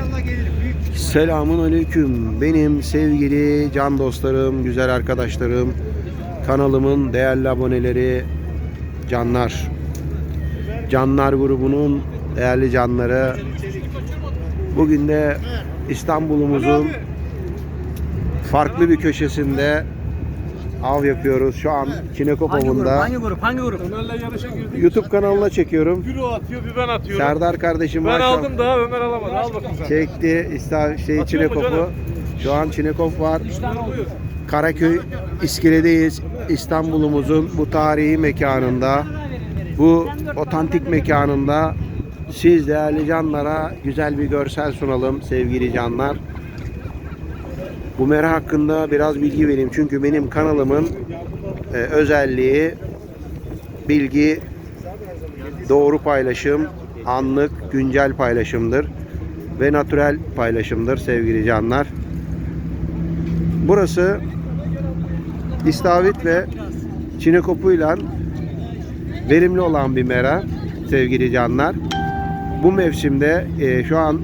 İnşallah gelir. Büyük Selamun aleyküm. Benim sevgili can dostlarım, güzel arkadaşlarım, kanalımın değerli aboneleri, canlar. Canlar grubunun değerli canları. Bugün de İstanbul'umuzun farklı bir köşesinde av yapıyoruz. Şu an Çinekop Hangi grup? avında. Hangi grup? Hangi grup? Ömer'le yarışa girdik. YouTube kanalına çekiyorum. Bir o atıyor, bir ben atıyorum. Serdar kardeşim ben maşallah aldım daha Ömer alamadı. Al bakayım sen. çekti. İsta şey Atıyor mu Çinekop'u. canım? Şu an Çinekop var. Buyur. Karaköy İskele'deyiz. İstanbul'umuzun bu tarihi mekanında, bu otantik mekanında siz değerli canlara güzel bir görsel sunalım sevgili canlar. Bu mera hakkında biraz bilgi vereyim. Çünkü benim kanalımın e, özelliği bilgi, doğru paylaşım, anlık, güncel paylaşımdır ve natürel paylaşımdır sevgili canlar. Burası istavrit ve çinekopuyla verimli olan bir mera sevgili canlar. Bu mevsimde e, şu an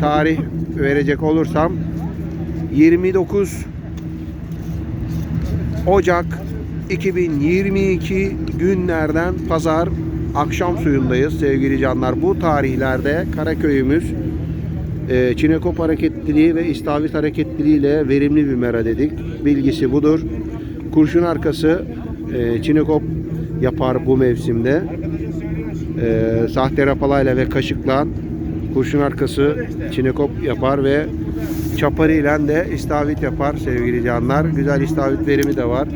tarih verecek olursam 29 Ocak 2022 günlerden pazar akşam suyundayız sevgili canlar. Bu tarihlerde Karaköy'ümüz e, Çinekop hareketliliği ve istavrit hareketliliğiyle verimli bir mera dedik. Bilgisi budur. Kurşun arkası e, Çinekop yapar bu mevsimde. E, sahte rapalayla ve kaşıkla kurşun arkası Çinekop yapar ve çaparıyla de istavrit yapar sevgili canlar. Güzel istavrit verimi de var.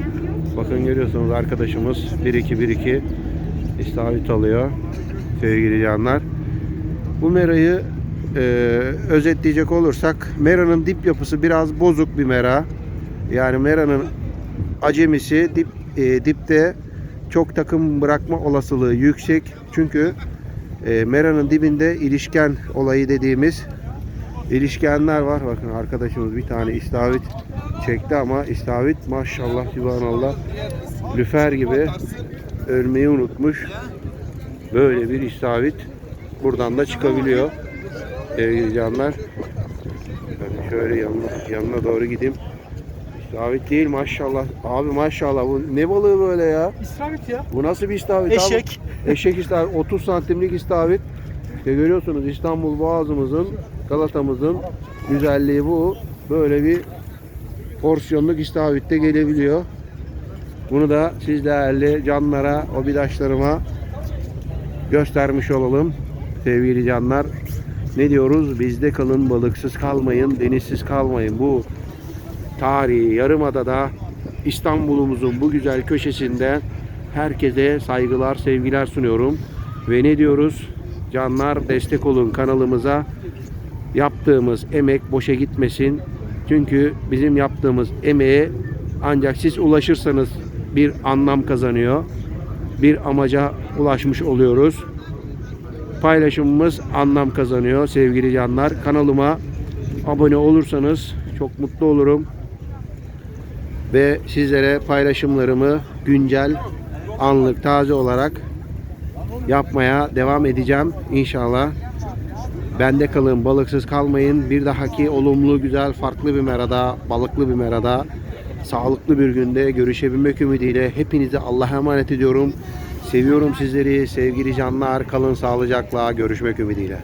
Bakın görüyorsunuz arkadaşımız 1-2-1-2 istavrit alıyor sevgili canlar. Bu merayı e, özetleyecek olursak meranın dip yapısı biraz bozuk bir mera. Yani meranın acemisi dip e, dipte çok takım bırakma olasılığı yüksek. Çünkü e, meranın dibinde ilişken olayı dediğimiz ilişkenler var. Bakın arkadaşımız bir tane istavrit çekti ama istavrit maşallah subhanallah lüfer gibi ölmeyi unutmuş. Böyle bir istavrit buradan da çıkabiliyor sevgili canlar. Şöyle yanına, yanına doğru gideyim. İstavrit değil maşallah. Abi maşallah bu ne balığı böyle ya? İstavrit ya. Bu nasıl bir istavrit abi? Eşek. Eşek istavrit. 30 santimlik istavrit. İşte görüyorsunuz İstanbul Boğazımızın, Galata'mızın güzelliği bu. Böyle bir porsiyonluk istavritte gelebiliyor. Bunu da siz değerli canlara, obidaşlarıma göstermiş olalım. Sevgili canlar. Ne diyoruz? Bizde kalın, balıksız kalmayın, denizsiz kalmayın. Bu tarihi yarımadada İstanbul'umuzun bu güzel köşesinde herkese saygılar, sevgiler sunuyorum. Ve ne diyoruz? Canlar destek olun kanalımıza. Yaptığımız emek boşa gitmesin. Çünkü bizim yaptığımız emeğe ancak siz ulaşırsanız bir anlam kazanıyor. Bir amaca ulaşmış oluyoruz. Paylaşımımız anlam kazanıyor sevgili canlar. Kanalıma abone olursanız çok mutlu olurum ve sizlere paylaşımlarımı güncel, anlık, taze olarak yapmaya devam edeceğim inşallah. Bende kalın, balıksız kalmayın. Bir dahaki olumlu, güzel, farklı bir merada, balıklı bir merada, sağlıklı bir günde görüşebilmek ümidiyle hepinize Allah'a emanet ediyorum. Seviyorum sizleri sevgili canlar. Kalın sağlıcakla görüşmek ümidiyle.